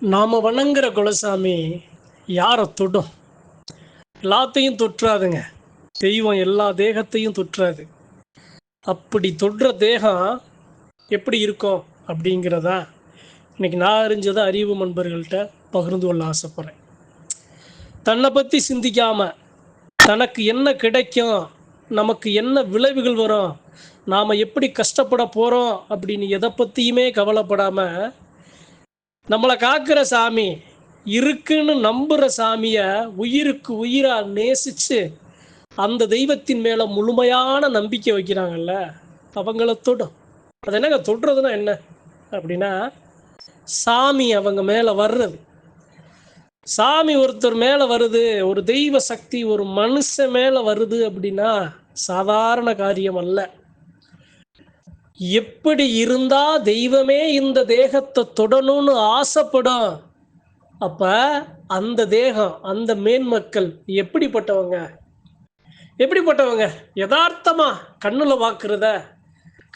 நாம் வணங்குற குலசாமி யாரை தொடும்? எல்லாத்தையும் தொற்றாதுங்க. தெய்வம் எல்லா தேகத்தையும் தொற்றாது. அப்படி தொடுற தேகம் எப்படி இருக்கும் அப்படிங்கிறதா இன்னைக்கு நான் அறிஞ்சதை அறிவு நண்பர்கள்ட்ட பகிர்ந்து கொள்ள ஆசைப்பட்றேன். தன்னை பற்றி சிந்திக்காம தனக்கு என்ன கிடைக்கும் நமக்கு என்ன விளைவுகள் வரும் நாம் எப்படி கஷ்டப்பட போகிறோம் அப்படின்னு எதை பற்றியுமே கவலைப்படாமல் நம்மளை காக்கிற சாமி இருக்குன்னு நம்புகிற சாமியை உயிருக்கு உயிராக நேசித்து அந்த தெய்வத்தின் மேலே முழுமையான நம்பிக்கை வைக்கிறாங்கல்ல அவங்கள தொடும். அது என்னங்க தொடுறதுன்னா என்ன? அப்படின்னா சாமி அவங்க மேலே வர்றது. சாமி ஒருத்தர் மேலே வருது ஒரு தெய்வ சக்தி ஒரு மனுஷன் மேலே வருது அப்படின்னா சாதாரண காரியம் அல்ல. எப்படி இருந்தா தெய்வமே இந்த தேகத்தை தொடணும்னு ஆசைப்படும்? அப்ப அந்த தேகம் அந்த மேன்மக்கள் எப்படிப்பட்டவங்க? எப்படிப்பட்டவங்க? யதார்த்தமா கண்ணுல பார்க்கறத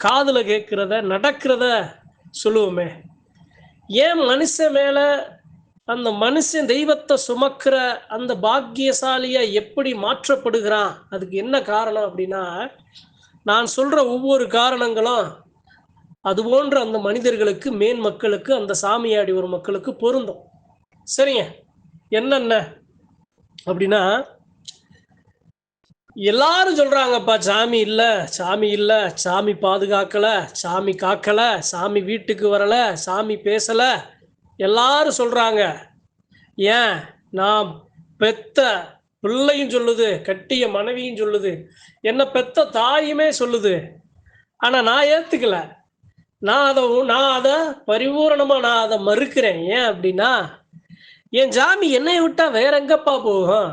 காதுல கேட்கிறத நடக்கிறத சொல்லுவோமே. ஏன் மனுஷன் மேல அந்த மனுஷன் தெய்வத்தை சுமக்கிற அந்த பாக்கியசாலியா எப்படி மாற்றப்படுகிறான்? அதுக்கு என்ன காரணம் அப்படின்னா நான் சொல்ற ஒவ்வொரு காரணங்களும் அது போன்ற அந்த மனிதர்களுக்கு மேன் மக்களுக்கு அந்த சாமியாடி ஒரு மக்களுக்கு பொருந்தும். சரிங்க. என்னென்ன? அப்படின்னா எல்லாரும் சொல்றாங்கப்பா சாமி இல்லை சாமி இல்லை சாமி பாதுகாக்கல சாமி காக்கல சாமி வீட்டுக்கு வரல சாமி பேசல. எல்லாரும் சொல்றாங்க. ஏன்? நாம் பெத்த பிள்ளையும் சொல்லுது கட்டிய மனைவியும் சொல்லுது. என்னை பெத்த தாயுமே சொல்லுது. ஆனால் நான் ஏற்றுக்கல நான் அதை நான் அதை பரிபூரணமாக நான் அதை மறுக்கிறேன். ஏன் அப்படின்னா என் ஜாமி என்னை விட்டால் வேற எங்கப்பா போகும்?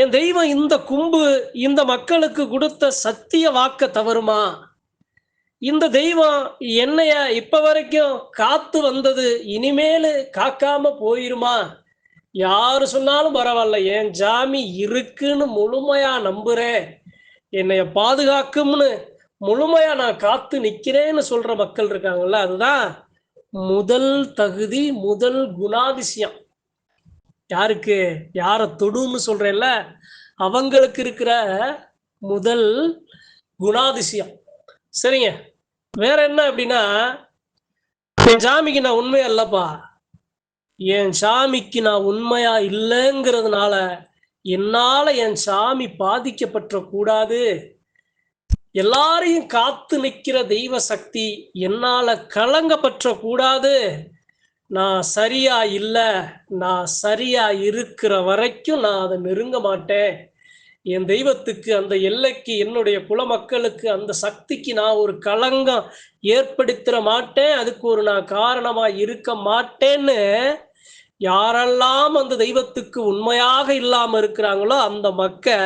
என் தெய்வம் இந்த கும்பு இந்த மக்களுக்கு கொடுத்த சத்திய வாக்க தவறுமா? இந்த தெய்வம் என்னைய இப்ப வரைக்கும் காத்து வந்தது இனிமேல் காக்காம போயிருமா? யாரு சொன்னாலும் பரவாயில்ல என் ஜாமி இருக்குன்னு முழுமையா நம்புறேன். என்னைய பாதுகாக்கும்னு முழுமையா நான் காத்து நிக்கிறேன்னு சொல்ற மக்கள் இருக்காங்கல்ல அதுதான் முதல் தகுதி முதல் குணாதிசயம். யாருக்கு? யாரை தொடுன்னு சொல்றேன்ல அவங்களுக்கு இருக்கிற முதல் குணாதிசயம். சரிங்க. வேற என்ன அப்படின்னா என் ஜாமிக்கு நான் உண்மையா இல்லப்பா என் சாமிக்கு நான் உண்மையா இல்லைங்கிறதுனால என்னால என் சாமி பாதிக்கப்பட்ட கூடாது எல்லாரையும் காத்து நிற்கிற தெய்வ சக்தி என்னால கலங்கப்பற்ற கூடாது நான் சரியா இல்லை நான் சரியா இருக்கிற வரைக்கும் நான் அதை நெருங்க மாட்டேன். என் தெய்வத்துக்கு அந்த எல்லைக்கு என்னுடைய குல மக்களுக்கு அந்த சக்திக்கு நான் ஒரு களங்கம் ஏற்படுத்திட மாட்டேன். அதுக்கு ஒரு நான் காரணமாக இருக்க மாட்டேன்னு யாரெல்லாம் அந்த தெய்வத்துக்கு உண்மையாக இல்லாம இருக்கிறாங்களோ அந்த மக்க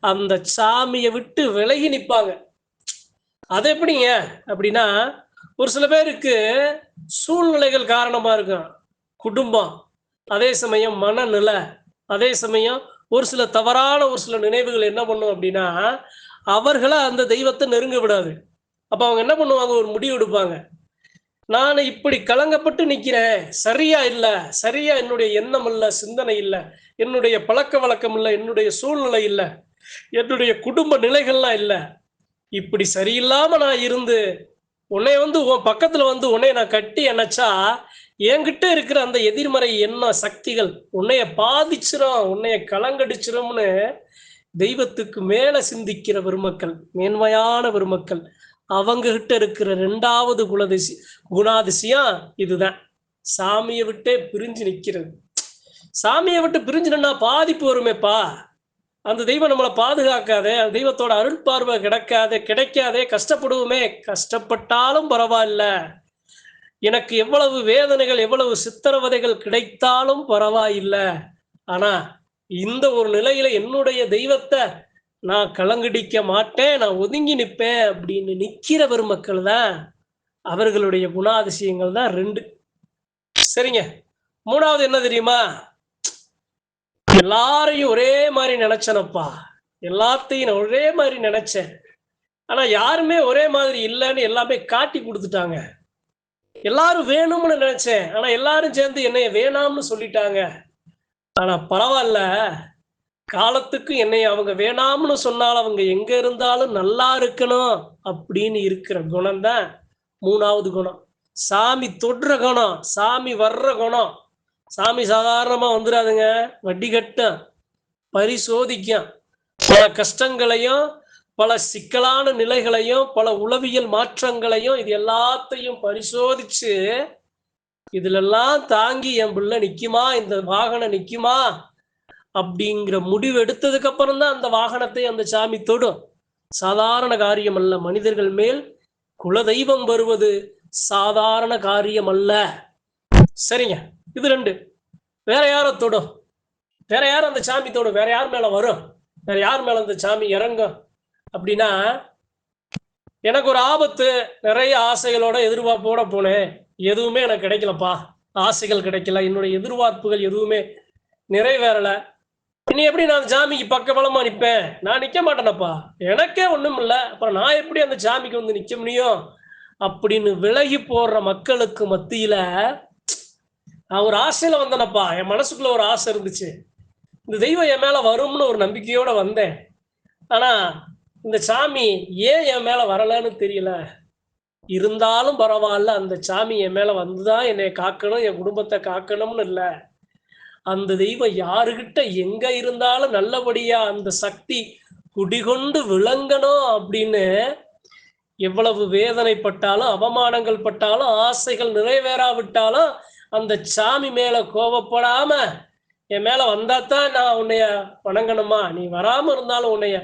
அந்த சாமியை விட்டு விலகி நிற்பாங்க. அது எப்படிங்க? அப்படின்னா ஒரு சில பேருக்கு சூழ்நிலைகள் காரணமா இருக்கும் குடும்பம் அதே சமயம் மனநிலை அதே சமயம் ஒரு சில தவறான ஒரு சில நினைவுகள் என்ன பண்ணும் அப்படின்னா அவர்களை அந்த தெய்வத்தை நெருங்க விடாது. அப்போ அவங்க என்ன பண்ணுவாங்க? ஒரு முடிவு எடுப்பாங்க. நான் இப்படி கலங்கப்பட்டு நிற்கிறேன் சரியா இல்லை. சரியா என்னுடைய எண்ணம் இல்லை. சிந்தனை இல்லை. என்னுடைய பழக்க வழக்கம் இல்லை. என்னுடைய சூழ்நிலை இல்லை. என்னுடைய குடும்ப நிலைகள்லாம் இல்லை. இப்படி சரியில்லாம நான் இருந்து உன்னை வந்து உன் பக்கத்துல வந்து உன்னை நான் கட்டி அணைச்சா என்கிட்ட இருக்கிற அந்த எதிர்மறை எண்ண சக்திகள் உன்னைய பாதிச்சிரும். உன்னைய கலங்கடிச்சிரும்னு தெய்வத்துக்கு மேல சிந்திக்கிற பெருமக்கள் மேன்மையான பெருமக்கள் அவங்க கிட்ட இருக்கிற ரெண்டாவது குலதிசி குணாதிசயம் இதுதான். சாமியை விட்டே பிரிஞ்சு நிற்கிறது சாமியை விட்டு பிரிஞ்சுனா பாதிப்பு வருமேப்பா. அந்த தெய்வம் நம்மளை பாதுகாக்காதே அந்த தெய்வத்தோட அருள் பார்வை கிடைக்காதே கிடைக்காதே கஷ்டப்படுவோமே. கஷ்டப்பட்டாலும் பரவாயில்ல. எனக்கு எவ்வளவு வேதனைகள் எவ்வளவு சித்திரவதைகள் கிடைத்தாலும் பரவாயில்ல. ஆனா இந்த ஒரு நிலையில என்னுடைய தெய்வத்தை நான் கலங்கடிக்க மாட்டேன் நான் ஒதுங்கி நிற்பேன் அப்படின்னு நிற்கிற பெருமக்கள் தான் அவர்களுடைய குணாதிசயங்கள் தான் ரெண்டு. சரிங்க. மூணாவது என்ன தெரியுமா? எல்லாரையும் ஒரே மாதிரி நினைச்சனப்பா. எல்லாத்தையும் நான் ஒரே மாதிரி நினைச்சேன். ஆனா யாருமே ஒரே மாதிரி இல்லைன்னு எல்லாமே காட்டி கொடுத்துட்டாங்க. எல்லாரும் வேணும்னு நினைச்சேன். ஆனா எல்லாரும் சேர்ந்து என்னைய வேணாம்னு சொல்லிட்டாங்க. ஆனா பரவாயில்ல. காலத்துக்கு என்னை அவங்க வேணாம்னு சொன்னாலும் அவங்க எங்க இருந்தாலும் நல்லா இருக்கணும் அப்படின்னு இருக்கிற குணம் தான் மூணாவது குணம். சாமி தொடுற குணம் சாமி வர்ற குணம். சாமி சாதாரணமா வந்துடாதுங்க வட்டி கட்டும் பரிசோதிக்கும். பல கஷ்டங்களையும் பல சிக்கலான நிலைகளையும் பல உளவியல் மாற்றங்களையும் இது எல்லாத்தையும் பரிசோதிச்சு இதுலெல்லாம் தாங்கி என் பிள்ளை நிக்குமா? இந்த வாகனம் நிக்குமா? அப்படிங்கிற முடிவு எடுத்ததுக்கு அப்புறம் தான் அந்த வாகனத்தை அந்த சாமி தொடும். சாதாரண காரியம் அல்ல மனிதர்கள் மேல் குலதெய்வம் வருவது சாதாரண காரியம் அல்ல சரிங்க. இது ரெண்டு. வேற யாரோ தொடும்? வேற யார் அந்த சாமி தொடும்? வேற யார் மேல வரும்? வேற யார் மேல அந்த சாமி இறங்கும்? அப்படின்னா எனக்கு ஒரு ஆபத்து நிறைய ஆசைகளோட எதிர்பார்ப்போட போனேன். எதுவுமே எனக்கு கிடைக்கலப்பா. ஆசைகள் கிடைக்கல. என்னுடைய எதிர்பார்ப்புகள் எதுவுமே நிறைவேறல. இனி எப்படி நான் சாமிக்கு பக்கபலமா நிற்பேன் நான் நிக்க மாட்டேனப்பா. எனக்கே ஒண்ணும் இல்ல அப்புறம் நான் எப்படி அந்த சாமிக்கு வந்து நிக்க முடியும்? அப்படின்னு விலகி போடுற மக்களுக்கு மத்தியில நான் ஒரு ஆசையில வந்தேனப்பா. என் மனசுக்குள்ள ஒரு ஆசை இருந்துச்சு. இந்த தெய்வம் என் மேல வரும்னு ஒரு நம்பிக்கையோட வந்தேன். ஆனா இந்த சாமி ஏன் என் மேல வரலன்னு தெரியல. இருந்தாலும் பரவாயில்ல. அந்த சாமி என் மேல வந்துதான் என்னை காக்கணும் என் குடும்பத்தை காக்கணும்னு இல்லை. அந்த தெய்வம் யாருகிட்ட எங்க இருந்தாலும் நல்லபடியா அந்த சக்தி குடிகொண்டு விளங்கணும் அப்படின்னு எவ்வளவு வேதனைப்பட்டாலும் அவமானங்கள் பட்டாலும் ஆசைகள் நிறைவேறாவிட்டாலும் அந்த சாமி மேல கோபப்படாம என் மேல வந்தாதான் நான் உன்னைய வணங்கணுமா? நீ வராம இருந்தாலும் உன்னைய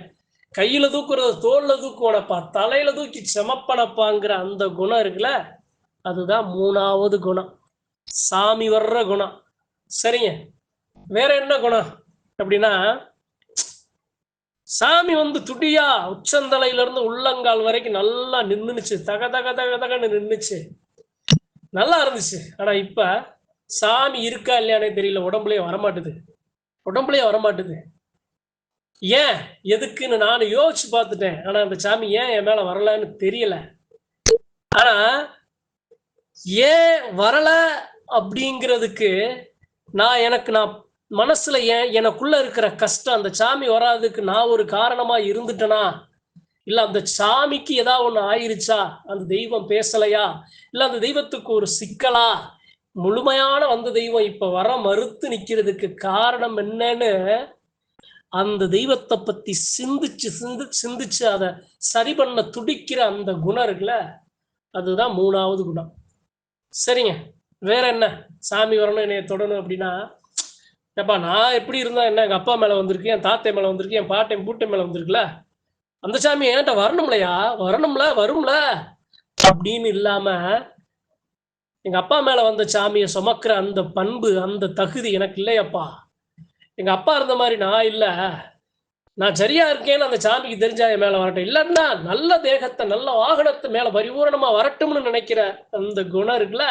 கையில தூக்குறது தோல்ல தூக்குவனப்பா தலையில தூக்கி செமப்பனப்பாங்கிற அந்த குணம் இருக்குல்ல அதுதான் மூணாவது குணம். சாமி வர்ற குணம். சரிங்க. வேற என்ன குணம்? அப்படின்னா சாமி வந்து துடியா உச்சந்தலையில இருந்து உள்ளங்கால் வரைக்கும் நல்லா நின்னுச்சு தக தக தக தகன்னு நின்னுச்சு. நல்லா இருந்துச்சு. ஆனா இப்ப சாமி இருக்கா இல்லையானே தெரியல. உடம்புலயே வரமாட்டுது. உடம்புலயே வரமாட்டுது. ஏன்? எதுக்குன்னு நான் யோசிச்சு பார்த்துட்டேன். ஆனா அந்த சாமி ஏன் என் மேல வரலன்னு தெரியல. ஆனா ஏன் வரல அப்படிங்கிறதுக்கு நான் எனக்கு நான் மனசுல ஏன் எனக்குள்ள இருக்கிற கஷ்டம் அந்த சாமி வராதுக்கு நான் ஒரு காரணமா இருந்துட்டேனா? இல்ல அந்த சாமிக்கு ஏதாவது ஒண்ணு ஆயிருச்சா? அந்த தெய்வம் பேசலையா? இல்ல அந்த தெய்வத்துக்கு ஒரு சிக்கலா? முழுமையான வந்த தெய்வம் இப்ப வர மறுத்து நிக்கிறதுக்கு காரணம் என்னன்னு அந்த தெய்வத்தை பத்தி சிந்திச்சு சிந்து சிந்திச்சு அதை சரி பண்ண துடிக்கிற அந்த குணம் இருக்குல்ல அதுதான் மூணாவது குணம். சரிங்க? வேற என்ன? சாமி வரணும் என்னைய தொடணும் அப்படின்னா ஏப்பா நான் எப்படி இருந்தா என்ன? எங்க அப்பா மேல வந்திருக்கு என் தாத்தை மேல வந்திருக்கு என் பாட்டை பூட்டை மேல வந்திருக்குல்ல அந்த சாமி என்கிட்ட வரணும்லையா? வரணும்ல வரும்ல? அப்படின்னு இல்லாம எங்க அப்பா மேல வந்த சாமியை சுமக்கிற அந்த பண்பு அந்த தகுதி எனக்கு இல்லையப்பா. எங்க அப்பா இருந்த மாதிரி நான் இல்ல. நான் சரியா இருக்கேன்னு அந்த சாமிக்கு தெரிஞ்சா என் மேல வரட்டும். இல்லைன்னா நல்ல தேகத்தை நல்ல வாகனத்தை மேல பரிபூரணமா வரட்டும்னு நினைக்கிற அந்த குணம் இருக்குல்ல?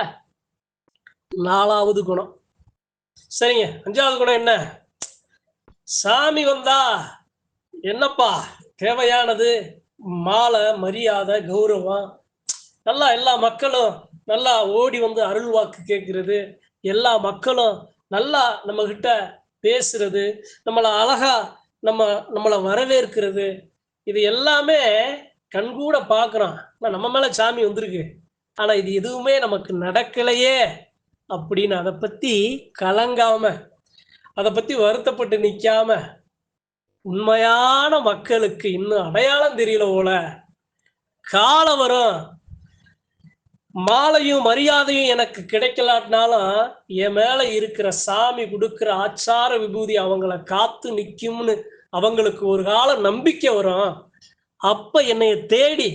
நாலாவது குணம். சரிங்க. அஞ்சாவது குணம் என்ன? சாமி வந்தா என்னப்பா? தேவையானது மாலை மரியாதை கௌரவம். நல்லா எல்லா மக்களும் நல்லா ஓடி வந்து அருள் வாக்கு கேட்கறது. எல்லா மக்களும் நல்லா நம்ம கிட்ட பேசுறது. நம்மளை அழகா நம்ம நம்மளை வரவேற்கிறது. இது எல்லாமே கண்கூட பார்க்குறோம் ஆனால் நம்ம மேலே சாமி வந்திருக்கு. ஆனால் இது எதுவுமே நமக்கு நடக்கலையே. அப்படின்னு அதை பற்றி கலங்காம அதை பற்றி வருத்தப்பட்டு நிற்காம உண்மையான மக்களுக்கு இன்னும் அடையாளம் தெரியல போல காலம் வரும். மாலையும் மரியாதையும் எனக்கு கிடைக்கலாட்டினாலும் என் மேல இருக்கிற சாமி கொடுக்கிற ஆச்சார விபூதி அவங்கள காத்து நிற்கும்னு அவங்களுக்கு ஒரு கால நம்பிக்கை வரும். அப்ப என்னைய தேடி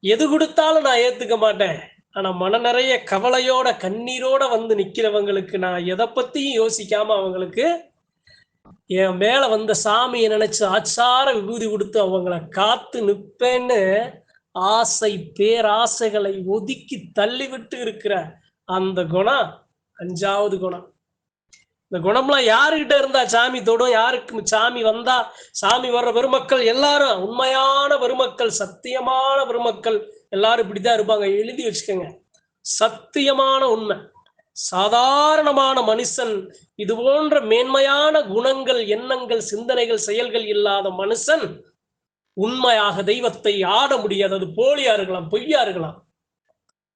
எது கொடுத்தாலும் நான் ஏத்துக்க மாட்டேன். ஆனா மன நிறைய கவலையோட கண்ணீரோட வந்து நிக்கிறவங்களுக்கு நான் எதை பத்தியும் யோசிக்காம அவங்களுக்கு என் மேல வந்த சாமியை நினைச்சு ஆச்சார விபூதி கொடுத்து அவங்கள காத்து நிப்பேன்னு ஆசை பேராசைகளை ஒதுக்கி தள்ளிவிட்டு இருக்கிற அந்த குணம் அஞ்சாவது குணம். இந்த குணம்லாம் யாருகிட்ட இருந்தா சாமி தொடும் யாருக்கு சாமி வந்தா சாமி வர்ற பெருமக்கள் எல்லாரும் உண்மையான பெருமக்கள் சத்தியமான பெருமக்கள் எல்லாரும் இப்படிதான் இருப்பாங்க. எழுதி வச்சுக்கோங்க. சத்தியமான உண்மை. சாதாரணமான மனுஷன் இது போன்ற மேன்மையான குணங்கள் எண்ணங்கள் சிந்தனைகள் செயல்கள் இல்லாத மனுஷன் உண்மையாக தெய்வத்தை ஆட முடியாது. அது போலியா இருக்கலாம் பொய்யா இருக்கலாம்.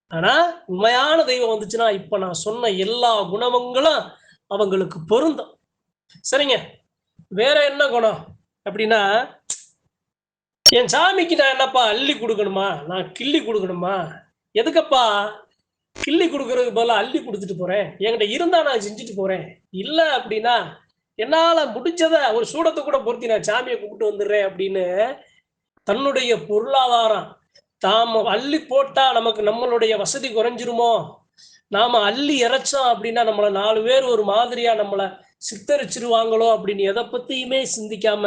ஆனா உண்மையான தெய்வம் வந்துச்சுன்னா இப்ப நான் சொன்ன எல்லா குணங்களும் அவங்களுக்கு பொருந்தும். சரிங்க. வேற என்ன குணம்? அப்படின்னா என் சாமிக்கு நான் என்னப்பா அள்ளி கொடுக்கணுமா? நான் கிள்ளி கொடுக்கணுமா? எதுக்கப்பா? கிள்ளி கொடுக்கறதுக்கு பதிலாக அள்ளி கொடுத்துட்டு போறேன். என்கிட்ட இருந்தா நான் செஞ்சுட்டு போறேன். இல்லை அப்படின்னா என்னால் முடிச்சதை ஒரு சூடத்தை கூட பொருத்தி நான் சாமியை கூப்பிட்டு வந்துடுறேன் அப்படின்னு தன்னுடைய பொருளாதாரம். தாம் அள்ளி போட்டா நமக்கு நம்மளுடைய வசதி குறைஞ்சிருமோ? நாம அள்ளி இறைச்சோம் அப்படின்னா நம்மளை நாலு பேர் ஒரு மாதிரியா நம்மளை சித்தரிச்சிருவாங்களோ அப்படின்னு எதை பத்தியுமே சிந்திக்காம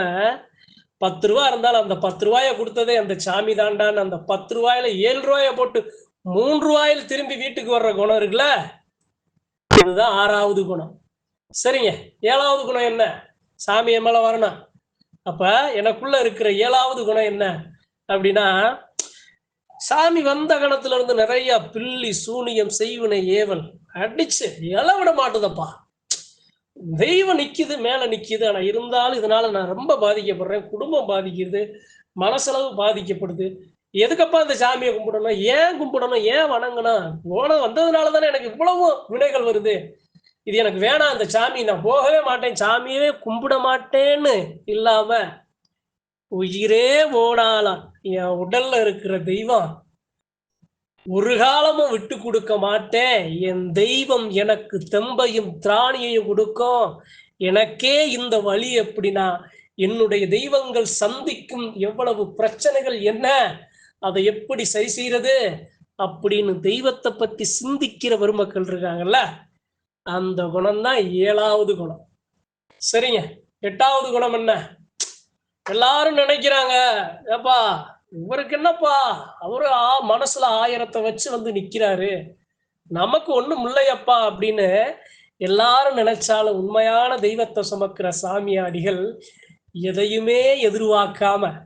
பத்து ரூபா இருந்தாலும் அந்த பத்து ரூபாய கொடுத்ததே அந்த சாமி தாண்டான்னு அந்த பத்து ரூபாயில ஏழு ரூபாய போட்டு மூன்று ரூபாயில் திரும்பி வீட்டுக்கு வர்ற குணம் இருக்குல்ல? இதுதான் ஆறாவது குணம். சரிங்க. ஏழாவது குணம் என்ன? சாமி மேல வரணும். அப்ப எனக்குள்ள இருக்கிற ஏழாவது குணம் என்ன? அப்படின்னா சாமி வந்த கணத்துல இருந்து நிறைய பில்லி சூனியம் செய்வினை ஏவல் அடிச்சு எழ விட மாட்டுதப்பா. தெய்வம் நிக்குது மேல நிக்குது. ஆனா இருந்தாலும் இதனால நான் ரொம்ப பாதிக்கப்படுறேன். குடும்பம் பாதிக்கிறது மனசளவு பாதிக்கப்படுது. எதுக்கப்பா இந்த சாமியை கும்பிடணும்? ஏன் கும்பிடணும்? ஏன் வணங்கணும்? ஓணம் வந்ததுனால தானே எனக்கு இவ்வளவு வினைகள் வருது. இது எனக்கு வேணாம். அந்த சாமி நான் போகவே மாட்டேன். சாமியவே கும்பிட மாட்டேன்னு இல்லாம உயிரே ஓடாலாம் என் உடல்ல இருக்கிற தெய்வம். ஒரு காலமும் விட்டு கொடுக்க மாட்டேன். என் தெய்வம் எனக்கு தெம்பையும் திராணியையும் கொடுக்கும். எனக்கே இந்த வழி எப்படின்னா என்னுடைய தெய்வங்கள் சந்திக்கும் எவ்வளவு பிரச்சனைகள் என்ன அதை எப்படி சரி செய்யறது அப்படின்னு தெய்வத்தை பத்தி சிந்திக்கிற பெருமக்கள் இருக்காங்கல்ல அந்த குணம் தான் ஏழாவது குணம். சரிங்க. எட்டாவது குணம் என்ன? எல்லாரும் நினைக்கிறாங்க ஏப்பா இவருக்கு என்னப்பா? அவரு ஆ- மனசுல ஆயிரத்தை வச்சு வந்து நிக்கிறாரு. நமக்கு ஒண்ணும் இல்லையப்பா அப்படின்னு எல்லாரும் நினைச்சாலும் உண்மையான தெய்வத்தை சுமக்கிற சாமியாடிகள் எதையுமே எதிர்பார்க்காம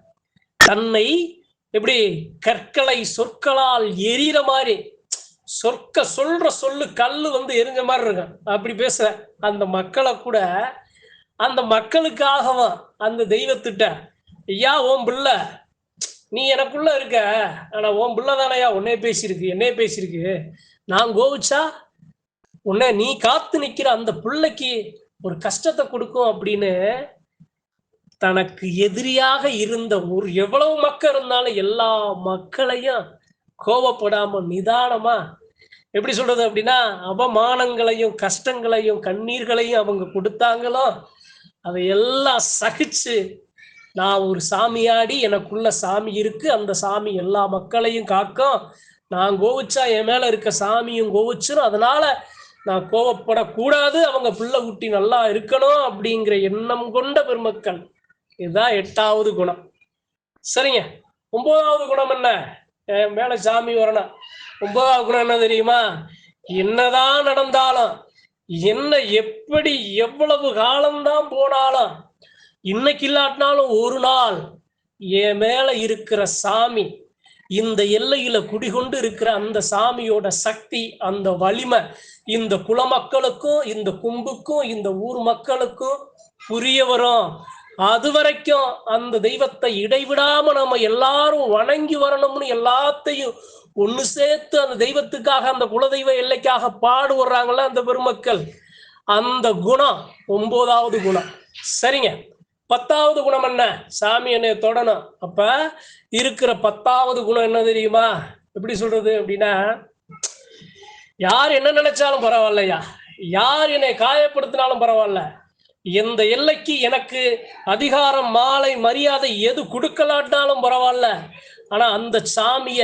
தன்னை எப்படி கற்களை சொற்களால் எரியற மாதிரி சொற்க சொல்ற சொல்லு கல்லு வந்து எரிஞ்ச மாதிரி இருக்கும். அப்படி பேசுற அந்த மக்களை கூட அந்த மக்களுக்காகவும் அந்த தெய்வத்திட்ட ஐயா ஓம் பிள்ளை நீ எனக்குள்ள இருக்க. ஆனா உன் பிள்ளைதானையா? உன்னே பேசியிருக்கு. என்னே பேசியிருக்கு. நான் கோவிச்சா உன்னை நீ காத்து நிக்கிற அந்த பிள்ளைக்கு ஒரு கஷ்டத்தை கொடுக்கும் அப்படின்னு தனக்கு எதிரியாக இருந்த ஒரு எவ்வளவு மக்கள் இருந்தாலும் எல்லா மக்களையும் கோவப்படாம நிதானமா எப்படி சொல்றது அப்படின்னா அவமானங்களையும் கஷ்டங்களையும் கண்ணீர்களையும் அவங்க கொடுத்தாங்களோ அதையெல்லாம் சகிச்சு நான் ஒரு சாமியாடி எனக்குள்ள சாமி இருக்கு அந்த சாமி எல்லா மக்களையும் காக்கும். நான் கோவிச்சா என் மேல இருக்க சாமியும் கோவிச்சிரும். அதனால நான் கோவப்படக்கூடாது. அவங்க பிள்ளை குட்டி நல்லா இருக்கணும் அப்படிங்கிற எண்ணம் கொண்ட பெருமக்கள். இதுதான் எட்டாவது குணம். சரிங்க. ஒன்பதாவது குணம் என்ன? என் மேல சாமி வரணும். ஒன்பதாவது குணம் என்ன தெரியுமா? என்னதான் நடந்தாலும் என்ன எப்படி எவ்வளவு காலம்தான் போனாலும் இன்னைக்கு இல்லாட்டினாலும் ஒரு நாள் என் மேல இருக்கிற சாமி இந்த எல்லையில குடிகொண்டு இருக்கிற அந்த சாமியோட சக்தி அந்த வலிமை இந்த குலமக்களுக்கும் இந்த கும்புக்கும் இந்த ஊர் மக்களுக்கும் புரிய வரும். அது வரைக்கும் அந்த தெய்வத்தை இடைவிடாம நம்ம எல்லாரும் வணங்கி வரணும்னு எல்லாத்தையும் ஒண்ணு சேர்த்து அந்த தெய்வத்துக்காக அந்த குலதெய்வ எல்லைக்காக பாடுபடுறாங்கல்ல அந்த பெருமக்கள். அந்த குணம் ஒன்பதாவது குணம். சரிங்க. பத்தாவது குணம் என்ன? சாமி என்னை தொடணும். அப்ப இருக்கிற பத்தாவது குணம் என்ன தெரியுமா? எப்படி சொல்றது அப்படின்னா யார் என்ன நினைச்சாலும் பரவாயில்லையா? யார் என்னை காயப்படுத்தினாலும் பரவாயில்ல. எந்த எல்லைக்கு எனக்கு அதிகாரம் மாலை மரியாதை எது கொடுக்கலாட்டினாலும் பரவாயில்ல. ஆனா அந்த சாமிய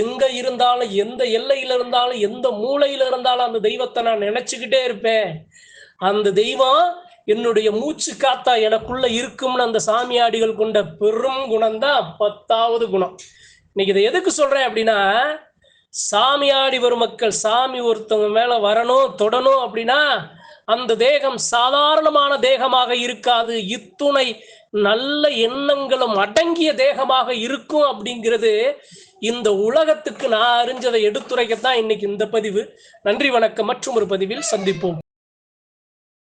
எங்க இருந்தாலும் எந்த எல்லையில இருந்தாலும் எந்த மூளையில இருந்தாலும் அந்த தெய்வத்தை நான் நினைச்சுக்கிட்டே இருப்பேன். அந்த தெய்வம் என்னுடைய மூச்சு காத்தா எனக்குள்ள இருக்கும்னு அந்த சாமியாடிகள் கொண்ட பெரும் குணம்தான் பத்தாவது குணம். இன்னைக்கு இதை எதுக்கு சொல்றேன் அப்படின்னா சாமியாடி வரும் சாமி ஒருத்தவங்க மேல வரணும் தொடணும் அப்படின்னா அந்த தேகம் சாதாரணமான தேகமாக இருக்காது. இத்துணை நல்ல எண்ணங்களும் அடங்கிய தேகமாக இருக்கும் அப்படிங்கிறது இந்த உலகத்துக்கு நான் அறிஞ்சதை எடுத்துரைக்கத்தான் இன்னைக்கு இந்த பதிவு. நன்றி வணக்கம். மற்றும் ஒரு பதிவில் சந்திப்போம்.